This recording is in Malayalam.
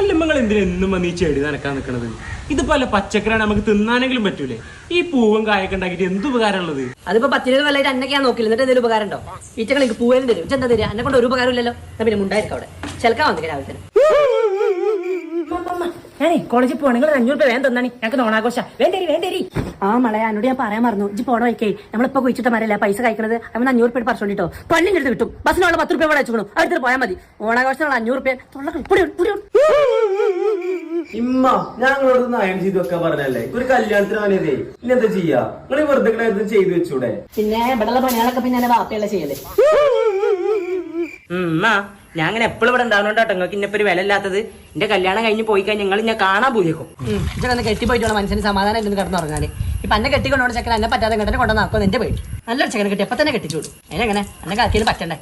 അല്ല നിങ്ങൾ എന്തിനാ എന്നും വന്ന് ഈ ചെടി നനക്കാൻ നിൽക്കണത് ഇതിപ്പോ അല്ല പച്ചക്കറിയാണ് നമുക്ക് തിന്നാനെങ്കിലും പറ്റൂലേ? ഈ പൂവും കായൊക്കെ ഉണ്ടാക്കിയിട്ട് എന്ത് ഉപകാരമുള്ളത്? അതിപ്പോ പത്തിന് കൊല്ലമായിട്ട് അന്നൊക്കെ ഞാൻ നോക്കില്ല എന്നിട്ട് എന്തെങ്കിലും ഉപകാരം ഉണ്ടോ ഈച്ചകൾ എനിക്ക് പൂവേലും തരും. എന്താ തരും എന്നെ കൊണ്ട് ഒരു ഉപകാരം ഇല്ലല്ലോ. എന്നാ പിന്നെ മുണ്ടായിരിക്കും അവിടെ. ചെലക്കാൻ വന്നില്ല രാവിലെ തന്നെ ഞാനേ കോളേജിൽ പോകണെങ്കിൽ നിങ്ങൾ അഞ്ഞൂറ് രൂപ വേണ്ട തന്നാണി. ഞങ്ങൾക്ക് നോണാഘോഷ വേണ്ടേരി വേണ്ടേരി ആ മളയ എന്നോട് ഞാൻ പറയാൻ മറന്നു. ഇജ്ജ് പോണ വയ്ക്കേ നമ്മളിപ്പോ കുഴിച്ചിട്ട് മരല്ല പൈസ കഴിക്കണത്? അവൻ അഞ്ഞൂറ് രൂപ പറിച്ചോണ്ടിട്ടോ. പള്ളിന്റെ അടുത്ത് കിട്ടും ബസ്സിനുള്ള പത്ത് രൂപ വെച്ചോളൂ അടുത്ത് പോയാൽ മതി. ഓണാഘോഷത്തിനുള്ള അഞ്ഞൂറ് രൂപ ഇമ്മ ഞങ്ങളോട് നയം ചെയ്തു വെക്കാൻ പറഞ്ഞല്ലേ? ഒരു കല്യാണത്തിന് വന്നതേ ഇനി എന്താ ചെയ്യാ? നിങ്ങൾ വെറുതെ എന്തും ചെയ്തു വെച്ചൂടെ? പിന്നെ ഇവിടെയുള്ള പണികളൊക്കെ പിന്നെ എന്നെ ബാപ്പയുള്ള ചെയ്യൽ? ഉമ്മ ഞാൻ അങ്ങനെ എപ്പോഴും ഇവിടെ ഉണ്ടാവുന്നോട്ടോ നിങ്ങൾക്ക് ഇന്നിപ്പോ ഒരു വില ഇല്ലാത്തത് എന്റെ കല്യാണം കഴിഞ്ഞ് പോയി കഴിഞ്ഞാൽ നിങ്ങൾ ഞാൻ കാണാൻ പോയേക്കും ഇതൊക്കെ കെട്ടിപ്പോയിട്ടുള്ള മനുഷ്യന് സമാധാനം എന്തെന്ന് കിടന്നുറങ്ങാന് ഇപ്പൊ എന്നെ കെട്ടിക്കൊണ്ടോണ്ട് ചെക്കൻ എന്നെ പറ്റാതെ കെട്ടിനെ കൊണ്ടുവന്നാക്കോ എന്റെ പേടി. നല്ലൊരു ചെക്കനെ കെട്ടി എപ്പൊ തന്നെ കെട്ടിച്ചു വിടും അതിനെങ്ങനെ? എന്നെ കാക്കിയിൽ പറ്റണ്ടേ?